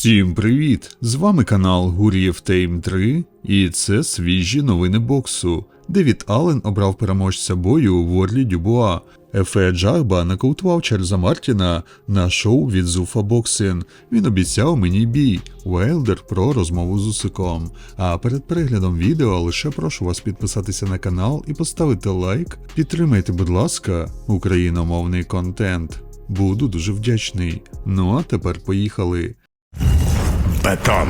Всім привіт! З вами канал Гур'єв Тейм 3 і це свіжі новини боксу. Девід Аллен обрав переможця бою Ворлі Дюбуа. Ефе Джарба нокаутував Чарльза Мартіна на шоу від Зуфа Боксин. Він обіцяв мені бій. Уейлдер про розмову з Усиком. А перед переглядом відео лише прошу вас підписатися на канал і поставити лайк. Підтримайте, будь ласка, україномовний контент. Буду дуже вдячний. Ну а тепер поїхали. Бетон.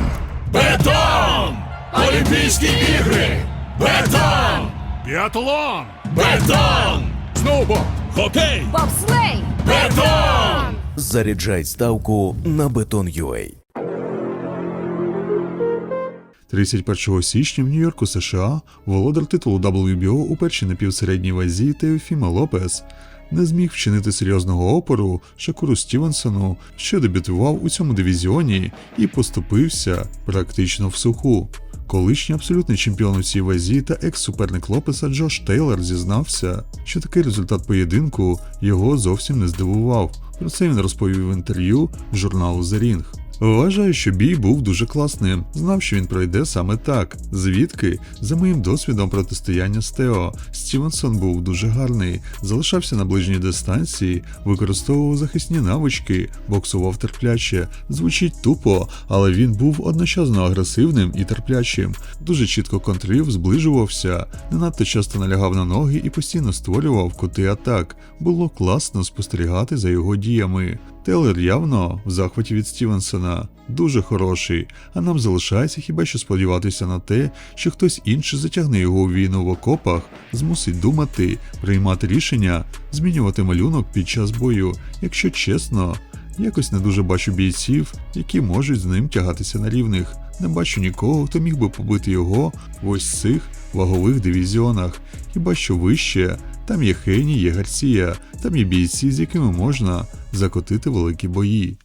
Бетон! Олімпійські ігри! Бетон! Біатлон. Бетон! Сноубол. Хокей! Бобслей! Бетон! Заряджай ставку на Beton.ua. 31 січня в Нью-Йорку, США, володар титулу WBO у першій напівсередній вазі Теофіма Лопес не зміг вчинити серйозного опору Шакуру Стівенсону, що дебютував у цьому дивізіоні і поступився практично в суху. Колишній абсолютний чемпіон у цій вазі та екс-суперник Лопеса Джош Тейлор зізнався, що такий результат поєдинку його зовсім не здивував. Про це він розповів в інтерв'ю журналу The Ring. Вважаю, що бій був дуже класним. Знав, що він пройде саме так. Звідки? За моїм досвідом протистояння з Тео. Стівенсон був дуже гарний, залишався на ближній дистанції, використовував захисні навички, боксував терпляче. Звучить тупо, але він був одночасно агресивним і терплячим. Дуже чітко контрив, зближувався, не надто часто налягав на ноги і постійно створював кути атак. Було класно спостерігати за його діями. Телер явно в захваті від Стівенсона, дуже хороший, а нам залишається хіба що сподіватися на те, що хтось інший затягне його у війну в окопах, змусить думати, приймати рішення, змінювати малюнок під час бою. Якщо чесно, якось не дуже бачу бійців, які можуть з ним тягатися на рівних. Не бачу нікого, хто міг би побити його в ось цих вагових дивізіонах. Хіба що вище, там є Хейні, є Гарсія, там є бійці, з якими можна закотити великі бої.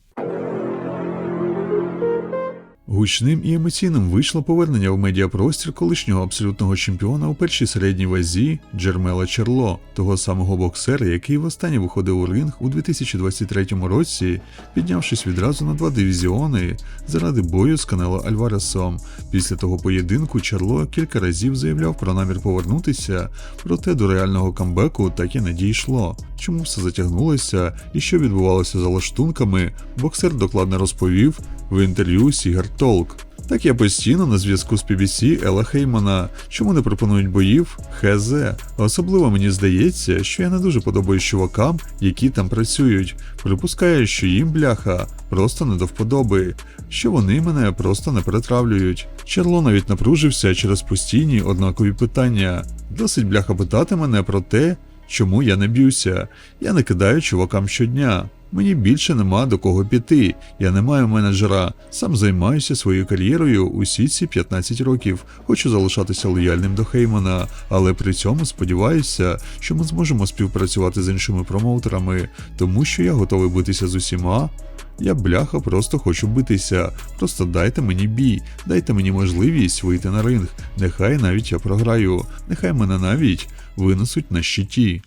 Гучним і емоційним вийшло повернення в медіапростір колишнього абсолютного чемпіона у першій середній вазі Джермела Черло, того самого боксера, який востаннє виходив у ринг у 2023 році, піднявшись відразу на два дивізіони заради бою з Канело Альваресом. Після того поєдинку Черло кілька разів заявляв про намір повернутися, проте до реального камбеку так і не дійшло. Чому все затягнулося і що відбувалося за лаштунками, боксер докладно розповів в інтерв'ю Сігар Толк. Так я постійно на зв'язку з PBC Ела Хеймана, чому не пропонують боїв ХЗ. Особливо мені здається, що я не дуже подобаюсь чувакам, які там працюють. Припускаю, що їм бляха просто не до вподоби, що вони мене просто не перетравлюють. Черло навіть напружився через постійні однакові питання. Досить бляха питати мене про те, чому я не б'юся. Я не кидаю чувакам щодня. Мені більше нема до кого піти. Я не маю менеджера. Сам займаюся своєю кар'єрою усі ці 15 років. Хочу залишатися лояльним до Хеймана, але при цьому сподіваюся, що ми зможемо співпрацювати з іншими промоутерами, тому що я готовий битися з усіма. Я бляха, просто хочу битися. Просто дайте мені бій, дайте мені можливість вийти на ринг. Нехай навіть я програю, нехай мене навіть винесуть на щиті.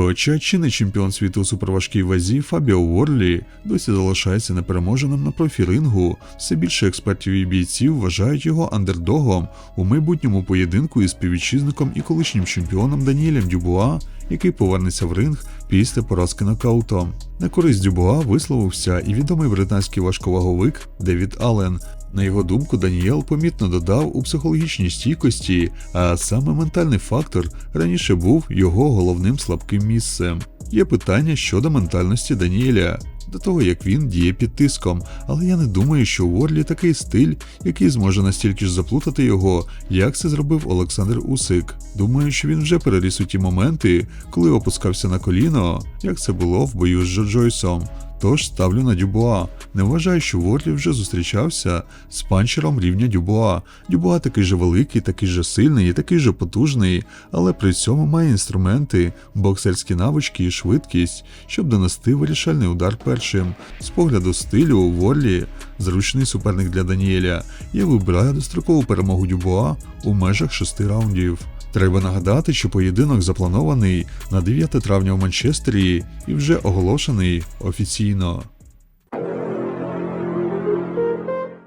Хоча чинний чемпіон світу у суперважкій вазі Фабіо Ворлі досі залишається непереможеним на профі-рингу, все більше експертів і бійців вважають його андердогом у майбутньому поєдинку із співвітчизником і колишнім чемпіоном Даніелем Дюбуа, який повернеться в ринг після поразки нокаутом. На користь Дюбуа висловився і відомий британський важковаговик Девід Аллен. На його думку, Даніел помітно додав у психологічній стійкості, а саме ментальний фактор раніше був його головним слабким місцем. Є питання щодо ментальності Даніеля, до того як він діє під тиском, але я не думаю, що у Ворлі такий стиль, який зможе настільки ж заплутати його, як це зробив Олександр Усик. Думаю, що він вже переріс у ті моменти, коли опускався на коліно, як це було в бою з Джо Джойсом. Тож ставлю на Дюбуа. Не вважаю, що Ворлі вже зустрічався з панчером рівня Дюбуа. Дюбуа такий же великий, такий же сильний і такий же потужний, але при цьому має інструменти, боксерські навички і швидкість, щоб донести вирішальний удар першим. З погляду стилю Ворлі зручний суперник для Даніеля. Я вибираю дострокову перемогу Дюбуа у межах шести раундів. Треба нагадати, що поєдинок запланований на 9 травня в Манчестері і вже оголошений офіційно постійно.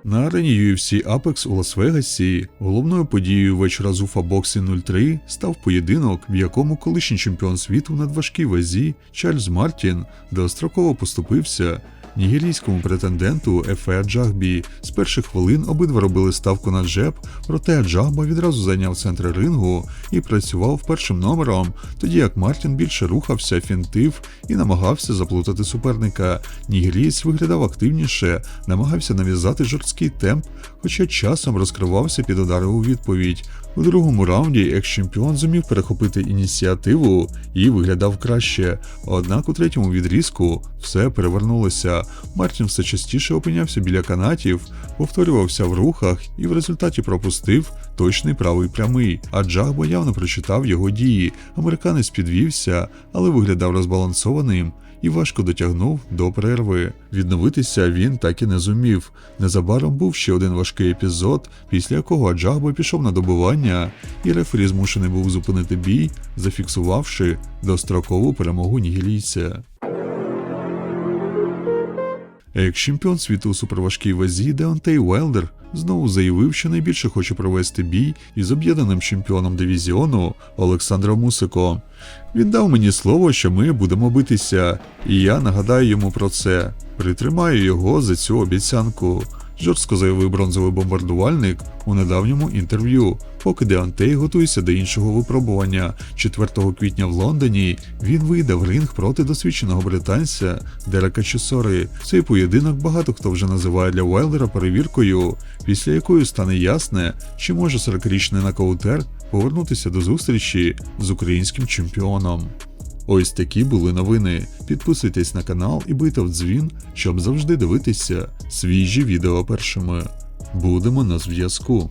На арені UFC Apex у Лас-Вегасі головною подією вечора Зуфа Боксі 03 став поєдинок, в якому колишній чемпіон світу в надважкій вазі Чарльз Мартін достроково поступився нігерійському претенденту Ефе Аджахбі. З перших хвилин обидва робили ставку на джеб, проте Аджахба відразу зайняв центр рингу і працював першим номером, тоді як Мартін більше рухався, фінтив і намагався заплутати суперника. Нігерієць виглядав активніше, намагався нав'язати жорсткий темп, хоча часом розкривався під удари у відповідь. У другому раунді екс-чемпіон зумів перехопити ініціативу і виглядав краще. Однак у третьому відрізку все перевернулося. Мартін все частіше опинявся біля канатів, повторювався в рухах і в результаті пропустив точний правий прямий. А Джагбо явно прочитав його дії. Американець підвівся, але виглядав розбалансованим і важко дотягнув до перерви. Відновитися він так і не зумів. Незабаром був ще один важкий епізод, після якого Аджагбо пішов на добування, і рефері змушений був зупинити бій, зафіксувавши дострокову перемогу нігілійця. Екс-чемпіон світу у суперважкій вазі Деонтей Уелдер знову заявив, що найбільше хоче провести бій із об'єднаним чемпіоном дивізіону Олександром Мусиком. Він дав мені слово, що ми будемо битися, і я нагадаю йому про це. Притримаю його за цю обіцянку. Жорстко заявив бронзовий бомбардувальник у недавньому інтерв'ю. Поки Деонтей готується до іншого випробування 4 квітня в Лондоні, він вийде в ринг проти досвідченого британця Дерека Чесори. Цей поєдинок багато хто вже називає для Уайлдера перевіркою, після якої стане ясне, чи може 40-річний нокаутер повернутися до зустрічі з українським чемпіоном. Ось такі були новини. Підписуйтесь на канал і бийте в дзвін, щоб завжди дивитися свіжі відео першими. Будемо на зв'язку.